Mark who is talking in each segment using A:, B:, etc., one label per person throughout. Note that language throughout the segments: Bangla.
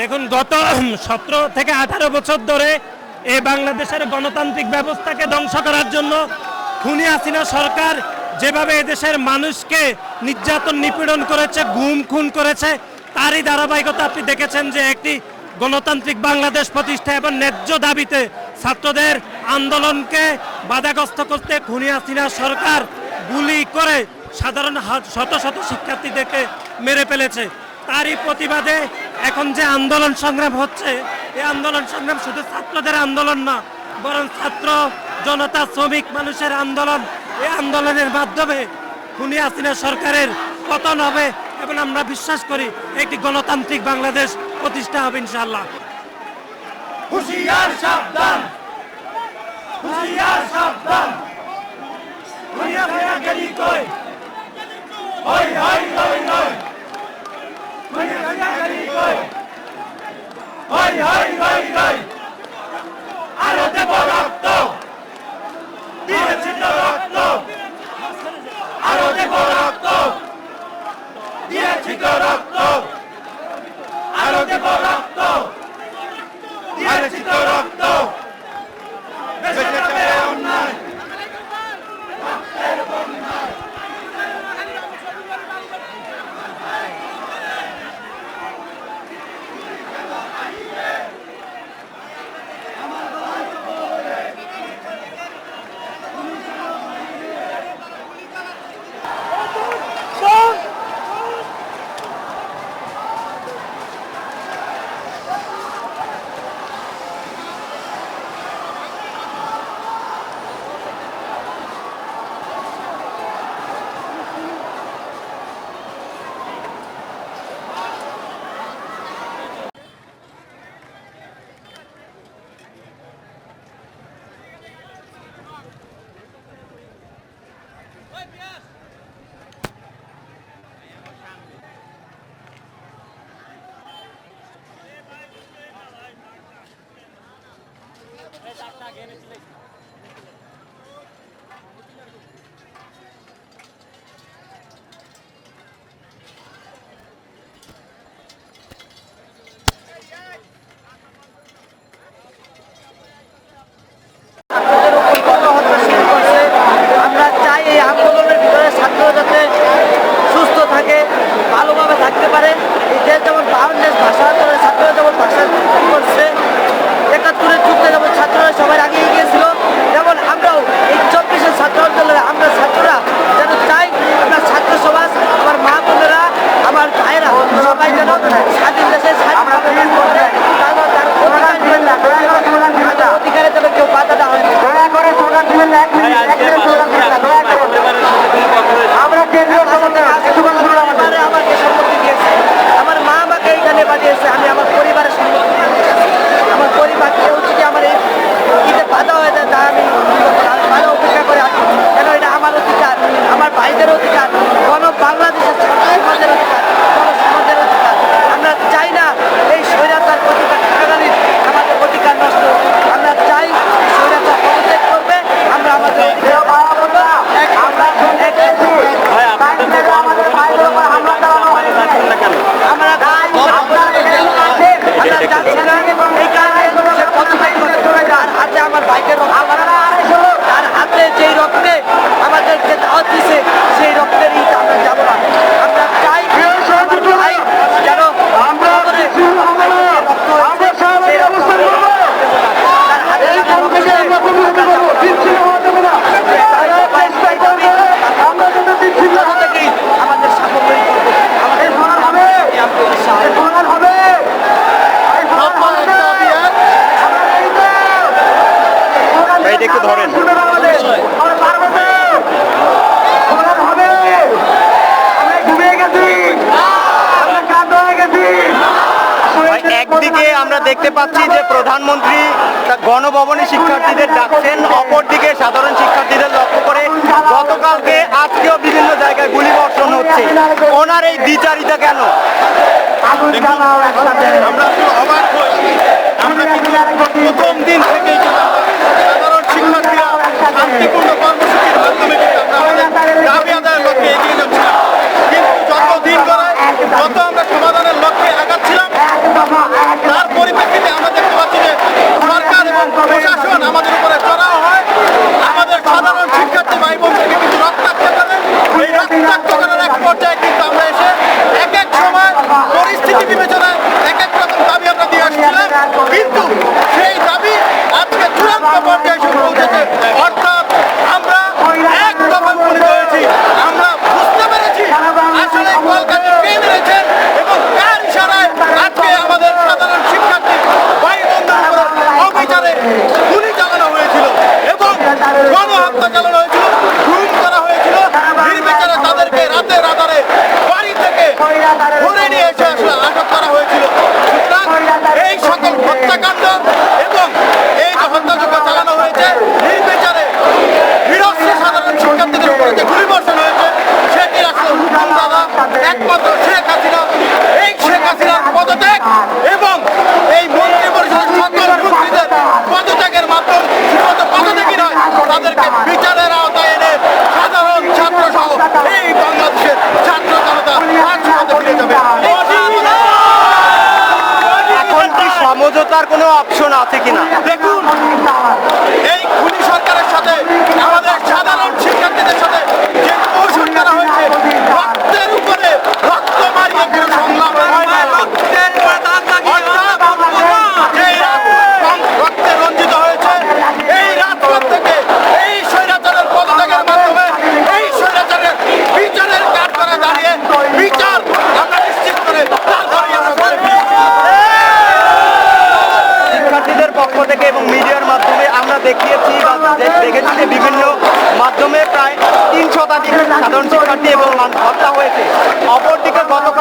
A: দেখুন, গত সতেরো থেকে আঠারো বছর ধরে এই বাংলাদেশের গণতান্ত্রিক ব্যবস্থাকে ধ্বংস করার জন্য খুনি হাসিনা সরকার যেভাবে এদেশের মানুষকে নির্যাতন নিপীড়ন করেছে, গুম খুন করেছে, তারই ধারাবাহিকতা আপনি দেখেছেন যে একটি গণতান্ত্রিক বাংলাদেশ প্রতিষ্ঠা এবং ন্যায্য দাবিতে ছাত্রদের আন্দোলনকে বাধাগ্রস্ত করতে খুনি হাসিনা সরকার গুলি করে সাধারণ শত শত শিক্ষার্থীদেরকে মেরে ফেলেছে। তারই প্রতিবাদে এখন যে আন্দোলন সংগ্রাম হচ্ছে এই আন্দোলন সংগ্রাম শুধু ছাত্রদের আন্দোলন না বরং ছাত্র জনতা শ্রমিক মানুষের আন্দোলন এই আন্দোলনের মাধ্যমে খুনি সরকারের পতন হবে এবং আমরা বিশ্বাস করি একটি গণতান্ত্রিক বাংলাদেশ প্রতিষ্ঠা হবে ইনশাল্লাহ
B: হুশিয়ার সাবধান হুশিয়ার সাবধান দুনিয়া গেলি কই Tanesi
C: আমরা
D: একটু ধরেন। একদিকে আমরা দেখতে পাচ্ছি যে প্রধানমন্ত্রী গণভবনে শিক্ষার্থীদের ডাকছেন অপরদিকে সাধারণ শিক্ষার্থীদের লক্ষ্য করে গতকালকে আজকেও বিভিন্ন জায়গায় গুলি বর্ষণ হচ্ছে। ওনার এই দ্বিচারিতা কেন?
B: আমরা অবাক হই। আমরা প্রথম দিন সাধারণ শিক্ষার্থীরা শান্তিপূর্ণ কর্মসূচির মাধ্যমে কিন্তু আমরা আমাদের দাবি আদায়ের লক্ষ্যে এগিয়ে যাচ্ছিলাম কিন্তু যত দিন গড়ায় তত i'm the club
D: of the foundation. কোনো অপশন আছে কিনা?
B: দেখুন এই খুনি সরকারের সাথে আমাদের সাধারণ শিক্ষার্থীদের সাথে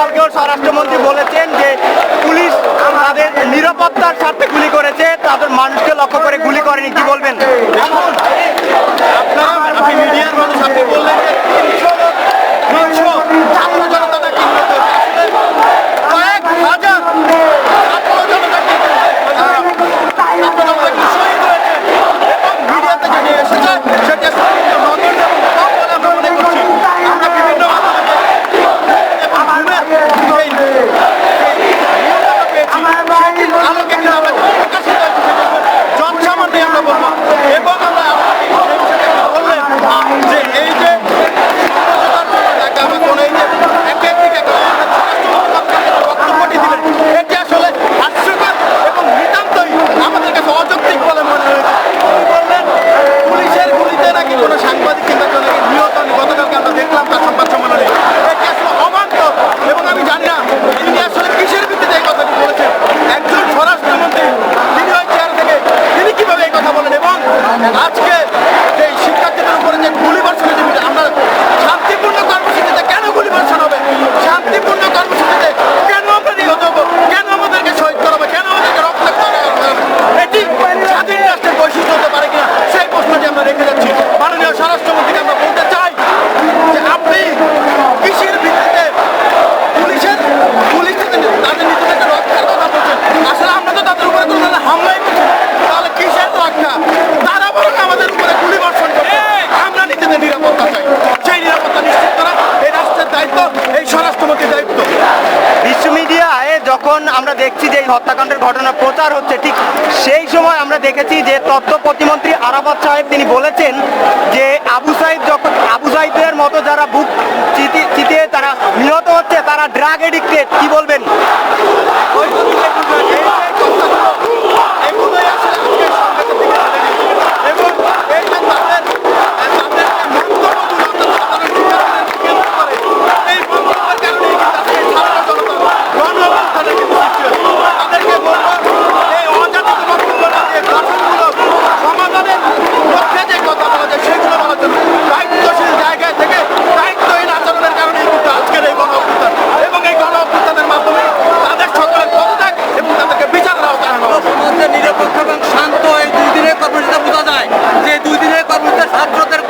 D: সম্পর্কেও স্বরাষ্ট্রমন্ত্রী বলেছেন যে পুলিশ তাদের নিরাপত্তার স্বার্থে গুলি করেছে, তাদের মানুষকে লক্ষ্য করে গুলি করেনি। কি বলবেন?
B: আপনারা মিডিয়ার মানুষ, আপনি বললেন
D: দেখছি যে হত্যাকাণ্ডের ঘটনা প্রচার হচ্ছে। ঠিক সেই সময় আমরা দেখেছি যে তথ্য প্রতিমন্ত্রী আরাফাত সাহেব তিনি বলেছেন যে আবু সাহেব যখন আবু সাইদের মতো যারা বুক চিতিয়ে তারা নিহত হচ্ছে, তারা ড্রাগ এডিক্টেড কি বলবে?